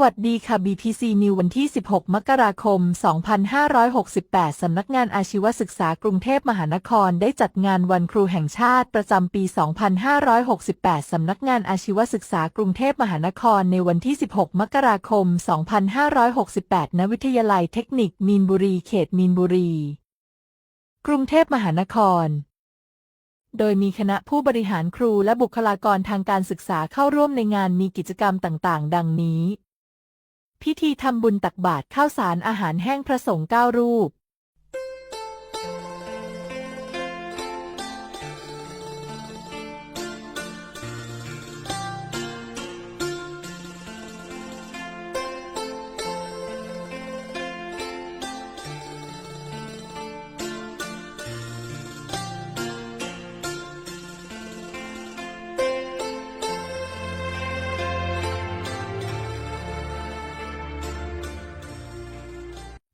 วัสดีค่ะ BPC New วันที่ 16 มกราคม 2568 สำนักงานอาชีวศึกษากรุงเทพมหานครได้จัดงานวันครูแห่งชาติประจำปี 2568 สำนักงานอาชีวศึกษากรุงเทพมหานครในวันที่ 16 มกราคม 2568 ณ วิทยาลัยเทคนิคมีนบุรี เขตมีนบุรี กรุงเทพมหานครโดยมีคณะผู้บริหารครูและบุคลากรทางการศึกษาเข้าร่วมในงานมีกิจกรรมต่าง ๆ ดังนี้ พิธีทำบุญตักบาตรข้าวสารอาหารแห้งพระสงฆ์เก้ารูป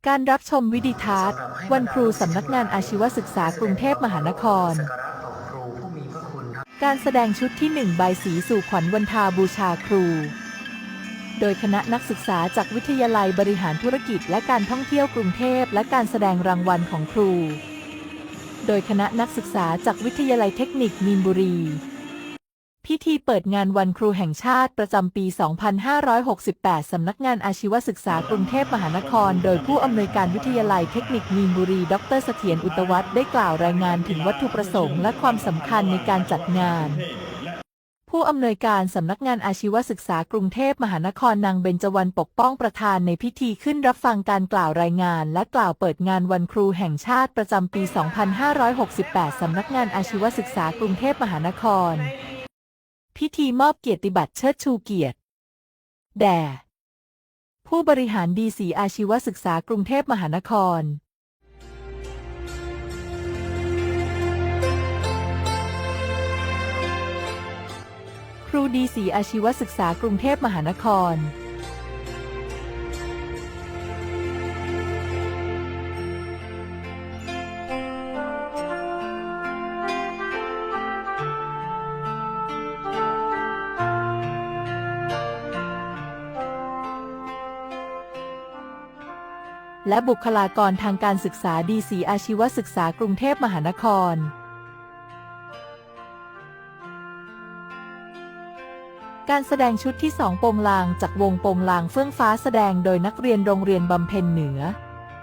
การรับชมวิดีทัศน์ วันครูสำนักงานอาชีวศึกษากรุงเทพมหานครการะต่อครูผู้มีพระคุณครับการแสดงชุดที่ 1 ใบสีสู่ขวัญวันทาบูชาครู โดยคณะนักศึกษาจากวิทยาลัยบริหารธุรกิจและการท่องเที่ยวกรุงเทพและการแสดงรางวัลของครู โดยคณะนักศึกษาจากวิทยาลัยเทคนิคมีนบุรี พิธีเปิดงานวันครูแห่งชาติประจำปี 2568 สำนักงานอาชีวศึกษากรุงเทพมหานคร โดยผู้อำนวยการวิทยาลัยเทคนิคมีนบุรี ดรเสถียรอุตวัฒน์ได้กล่าวรายงานถึงวัตถุประสงค์และความสำคัญในการจัดงาน ผู้อำนวยการสำนักงานอาชีวศึกษากรุงเทพมหานครนางเบญจวรรณปกป้องประธานในพิธีขึ้นรับฟังการกล่าวรายงาน และกล่าวเปิดงานวันครูแห่งชาติประจำปี 2568 สำนักงานอาชีวศึกษากรุงเทพมหานคร พิธีมอบเกียรติบัตรเชิดชูเกียรติ แด่ ผู้บริหารดีสีอาชีวศึกษากรุงเทพมหานครครูดีสีอาชีวศึกษากรุงเทพมหานคร และบุคลากรทางการศึกษาดีสีอาชีวศึกษากรุงเทพมหานคร การแสดงชุดที่สองปงลางจากวงปงลางเฟื่องฟ้าแสดงโดยนักเรียนโรงเรียนบำเพ็ญเหนือ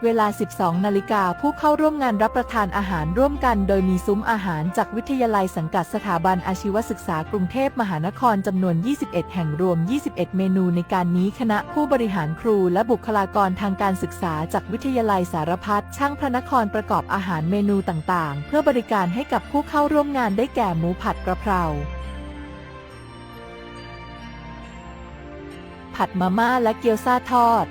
เวลา 12 นาฬิกาผู้เข้าร่วมงานรับประทานอาหารร่วมกันโดยมีซุ้มอาหารจากวิทยาลัยสังกัดสถาบันอาชีวศึกษากรุงเทพมหานครจำนวน 21 แห่งรวม 21 เมนูในการนี้คณะผู้บริหารครูและบุคลากรทางการศึกษาจากวิทยาลัยสารพัดช่างพระนครประกอบอาหารเมนูต่างๆ เพื่อบริการให้กับผู้เข้าร่วมงานได้แก่หมูผัดกระเพราผัดมาม่าและเกี๊ยวซาทอด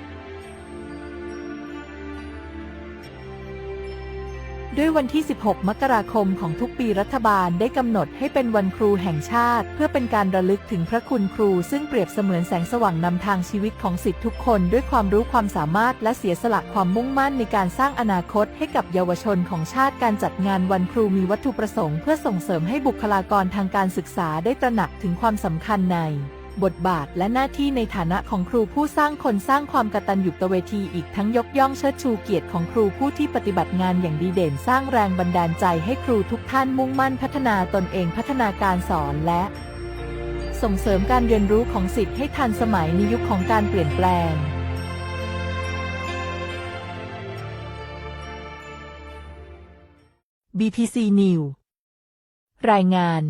ด้วยวันที่ 16 มกราคมของทุกปีรัฐบาลได้กำหนดให้เป็นวันครูแห่งชาติ เพื่อเป็นการระลึกถึงพระคุณครู ซึ่งเปรียบเสมือนแสงสว่างนำทางชีวิตของสิทธิทุกคน ด้วยความรู้ความสามารถและเสียสละความมุ่งมั่นในการสร้างอนาคตให้กับเยาวชนของชาติการจัดงานวันครูมีวัตถุประสงค์ เพื่อส่งเสริมให้บุคลากรทางการศึกษาได้ตระหนักถึงความสำคัญใน บทบาทและหน้าที่ในฐานะของครูผู้สร้างคนสร้างความกตัญญูตเวทีอีกทั้งยกย่องเชิดชูเกียรติของครูผู้ที่ปฏิบัติงานอย่างดีเด่นสร้างแรงบันดาลใจให้ครูทุกท่านมุ่งมั่นพัฒนาตนเองพัฒนาการสอนและ ส่งเสริมการเรียนรู้ของสิทธิ์ให้ทันสมัยในยุคของการเปลี่ยนแปลง BPC New รายงาน